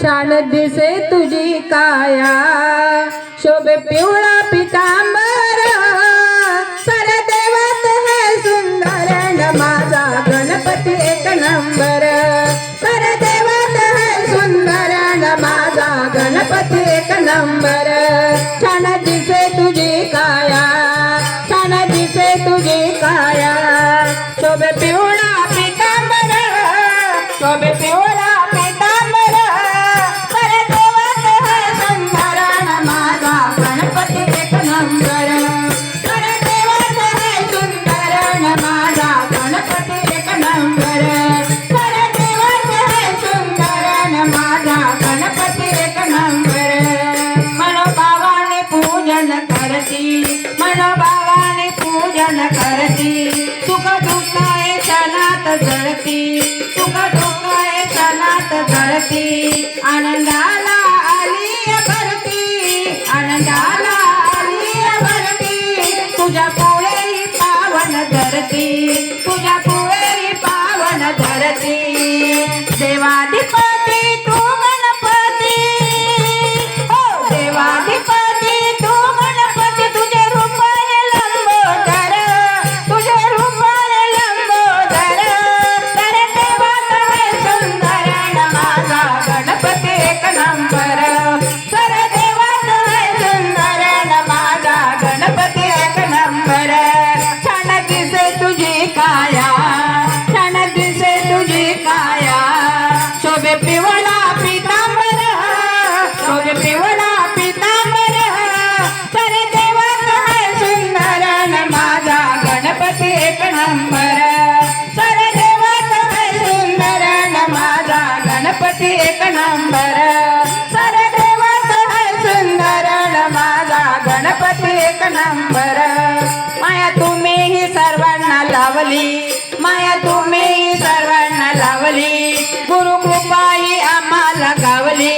छान दिसे तुझी काया. शोभे शोभे पे ओरा गणपति देख नंबर पर देवत तो है सुंदरण मारा गणपति देख नंबर पर देवत तो है सुंदरण मारा गणपति देख नंबर मनो ने पूजन करती, मनो ने पूजन करती। सुख दुख सनात जड़ती भरती. आनंदाला आली भरती. आनंदाला आली भरती. तुझ्या पोळी पावन धरती. तुझ्या पोळी पावन धरती. देवाधिपती गणपती एक नंबर. सर देवात आहे सुंदर माझा गणपती एक नंबर. माया तुम्ही ही सर्वांना लावली माया तुम्ही सर्वांना लावली. गुरु कृपाई आम्हाला गावली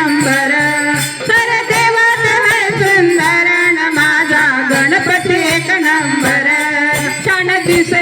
एक नंबर सर देवात है सुंदर माझा गणपती एक नंबर। छान दिसे